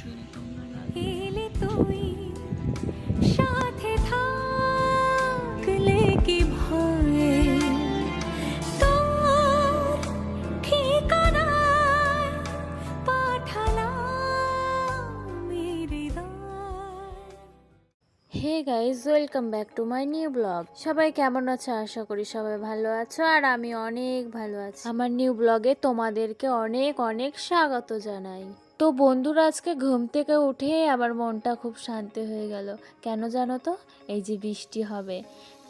শুধু তোমরা ভালো এলে তুই সাথে থাকলে কি ভয়ে? তোর ঠিকানায় পাঠালাম hey guys welcome back to my new blog. সবাই কেমন আছো? আশা করি সবাই ভালো আছো আর আমি অনেক ভালো আছি। আমার নিউ ব্লগে তোমাদেরকে অনেক অনেক স্বাগত জানাই। তো বন্ধুরা আজকে ঘুম থেকে উঠে আমার মনটা খুব শান্তি হয়ে গেল। কেন জানো তো? এই যে বৃষ্টি হবে।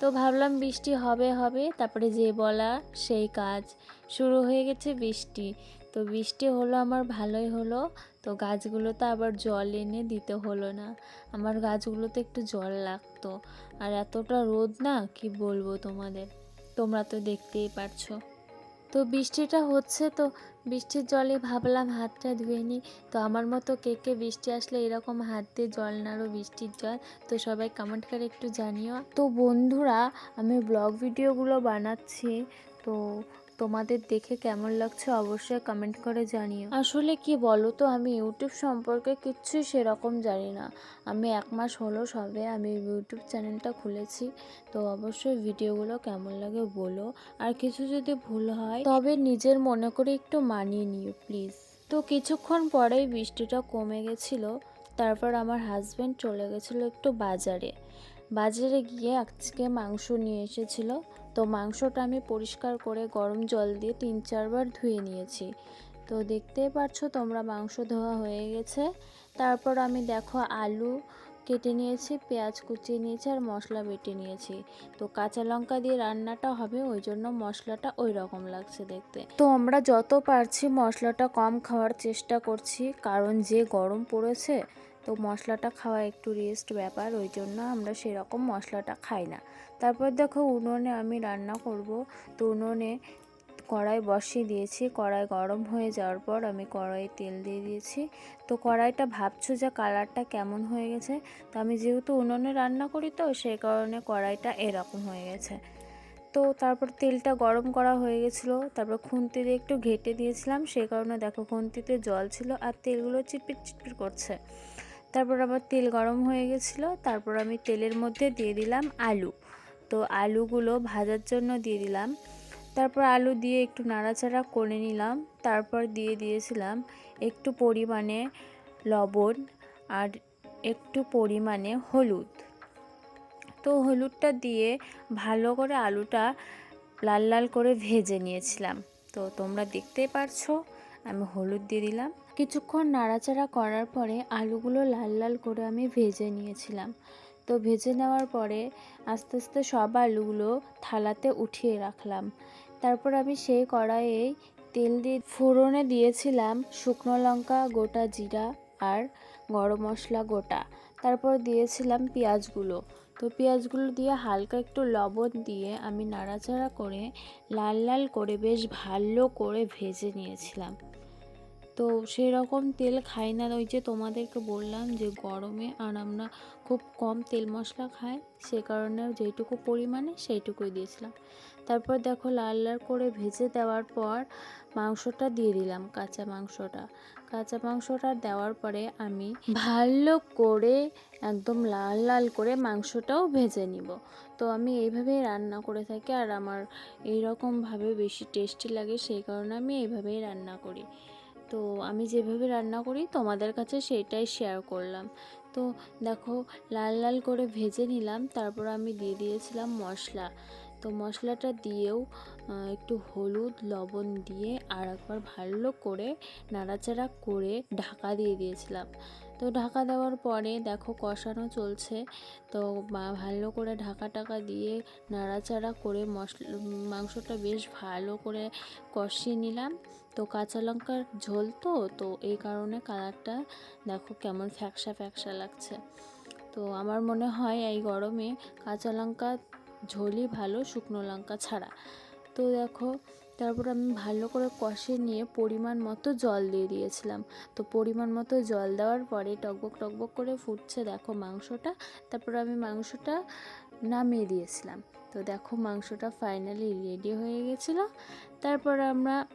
তো ভাবলাম বৃষ্টি হবে হবে, তারপরে যে বলা সেই কাজ শুরু হয়ে গেছে বৃষ্টি। তো বৃষ্টি হলো আমার ভালোই হলো। তো গাছগুলোতে আবার জল এনে দিতে হলো না। আমার গাছগুলোতে একটু জল লাগতো। আর এতটা রোদ না, কি বলব তোমাদের? তোমরা তো দেখতেই পারছ। তো বৃষ্টিটা হচ্ছে তো বৃষ্টির জলে ভাবলাম হাতটা ধুয়ে নিই। তো আমার মতো কে কে বৃষ্টি আসলে এরকম হাত দিয়ে জল নাড়ো বৃষ্টির জল, তো সবাই কমেন্ট করে একটু জানিও। তো বন্ধুরা, আমি ব্লগ ভিডিওগুলো বানাচ্ছি, তো তোমাদের দেখে কেমন লাগছে অবশ্যই কমেন্ট করে জানিও। আসলে কি বলো তো আমি ইউটিউব সম্পর্কে কিচ্ছুই সেরকম জানি না। আমি এক মাস হলো সবে আমি ইউটিউব চ্যানেলটা খুলেছি, তো অবশ্যই ভিডিওগুলো কেমন লাগে বলো। আর কিছু যদি ভুল হয়, তবে নিজের মনে করে একটু মানিয়ে নিও প্লিজ তো কিছুক্ষণ পরেই বৃষ্টিটা কমে গেছিল, তারপর আমার হাজব্যান্ড চলে গেছিল একটু বাজারে। বাজারে গিয়ে আজকে মাংস নিয়ে এসেছিল তো মাংসটা আমি পরিষ্কার করে গরম জল দিয়ে তিন চারবার ধুয়ে নিয়েছি। তো দেখতেই পারছ তোমরা মাংস ধোয়া হয়ে গেছে। তারপর আমি দেখো আলু কেটে নিয়েছি, পেঁয়াজ কুচিয়ে নিয়েছি আর মশলা বেটে নিয়েছি। তো কাঁচা লঙ্কা দিয়ে রান্নাটা হবে, ওই জন্য মশলাটা ওই রকম লাগছে দেখতে। তো আমরা যত পারছি মশলাটা কম খাওয়ার চেষ্টা করছি, কারণ যে গরম পড়েছে তো মশলাটা খাওয়া একটু রেস্ট ব্যাপার, ওই জন্য আমরা সেরকম মশলাটা খাই না। তারপর দেখো উনুনে আমি রান্না করব। তো উনুনে কড়াই বসিয়ে দিয়েছি। কড়াই গরম হয়ে যাওয়ার পর আমি কড়াই তেল দিয়ে দিয়েছি। তো কড়াইটা ভাবছ যে কালারটা কেমন হয়ে গেছে? তো আমি যেহেতু উনুনে রান্না করি তো সেই কারণে কড়াইটা এরকম হয়ে গেছে। তো তারপর তেলটা গরম করা হয়ে গেছিল। তারপর খুন্তি দিয়ে একটু ঘেটে দিয়েছিলাম। সেই কারণে দেখো খুন্তিতে জল ছিল আর তেলগুলো চিটপিট চিটপিট করছে। তারপর আবার তেল গরম হয়ে গেছিল, তারপর আমি তেলের মধ্যে দিয়ে দিলাম আলু। তো আলুগুলো ভাজার জন্য দিয়ে দিলাম। তারপর আলু দিয়ে একটু নাড়াচাড়া করে নিলাম। তারপর দিয়ে দিয়েছিলাম একটু পরিমাণে লবণ আর একটু পরিমাণে হলুদ। তো হলুদটা দিয়ে ভালো করে আলুটা লাল লাল করে ভেজে নিয়েছিলাম। তো তোমরা দেখতেই পারছ আমি হলুদ দিয়ে দিলাম। কিছুক্ষণ নাড়াচাড়া করার পরে আলুগুলো লাল লাল করে আমি ভেজে নিয়েছিলাম। তো ভেজে নেওয়ার পরে আস্তে আস্তে সব আলুগুলো থালাতে উঠিয়ে রাখলাম। তারপর আমি সেই কড়াইয়ে তেল দিয়ে ফোড়নে দিয়েছিলাম শুকনো লঙ্কা, গোটা জিরা আর গরম মশলা গোটা। তারপর দিয়েছিলাম পেঁয়াজগুলো। তো পেঁয়াজগুলো দিয়ে হালকা একটু লবণ দিয়ে আমি নাড়াচাড়া করে লাল লাল করে বেশ ভালো করে ভেজে নিয়েছিলাম। তো সেরকম তেল খাই না। ওই যে তোমাদেরকে বললাম যে গরমে আর আমরা খুব কম তেল মশলা খাই, সে কারণে যেটুকু পরিমাণে সেইটুকুই দিয়েছিলাম। তারপর দেখো লাল লাল করে ভেজে দেওয়ার পর মাংসটা দিয়ে দিলাম কাঁচা মাংসটা। কাঁচা মাংসটা দেওয়ার পরে আমি ভালো করে একদম লাল লাল করে মাংসটাও ভেজে নিব। তো আমি এইভাবেই রান্না করে থাকি আর আমার এইরকমভাবে বেশি টেস্টি লাগে সেই কারণে আমি এইভাবেই রান্না করি। তো আমি যেভাবে রান্না করি তোমাদের কাছে সেটাই শেয়ার করলাম। তো দেখো লাল লাল করে ভেজে নিলাম, তারপর আমি দিয়ে দিয়েছিলাম মশলা। তো মশলাটা দিয়েও একটু হলুদ, লবণ দিয়ে আর একবার ভালো করে নাড়াচাড়া করে ঢাকা দিয়ে দিয়েছিলাম। তো ঢাকা দেওয়ার পরে দেখো কষানো চলছে। তো ভালো করে ঢাকা টাকা দিয়ে নাড়াচাড়া করে মশলা, মাংসটা বেশ ভালো করে কষিয়ে নিলাম। তো কাঁচা লঙ্কার ঝোল তো তো এই কারণে কালারটা দেখো কেমন ফ্যাকসা ফ্যাকসা লাগছে। তো আমার মনে হয় এই গরমে কাঁচা লঙ্কা ঝোলই ভালো, শুকনো লঙ্কা ছাড়া। তো দেখো তারপর আমি ভালো করে কষে নিয়ে পরিমাণ মতো জল দিয়ে দিয়েছিলাম। তো পরিমাণ মতো জল দেওয়ার পরে টকবক টকবক করে ফুটছে দেখো মাংসটা। তারপর আমি মাংসটা নামিয়ে দিয়েছিলাম। তো দেখো মাংসটা ফাইনালি রেডি হয়ে গেছিল। তারপর আমরা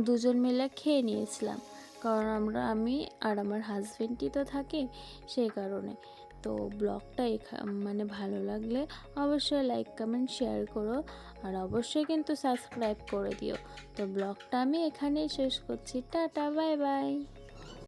দুজন মিলে খেয়ে নিয়েছিলাম। কারণ আমরা, আমি আর আমার হাজবেন্ডই তো থাকি সেই কারণে। তো ব্লগটা এখা মানে ভালো লাগলে অবশ্যই লাইক কমেন্ট শেয়ার করো। আর অবশ্যই কিন্তু সাবস্ক্রাইব করে দিও। তো ব্লগটা আমি এখানেই শেষ করছি। Tata bye bye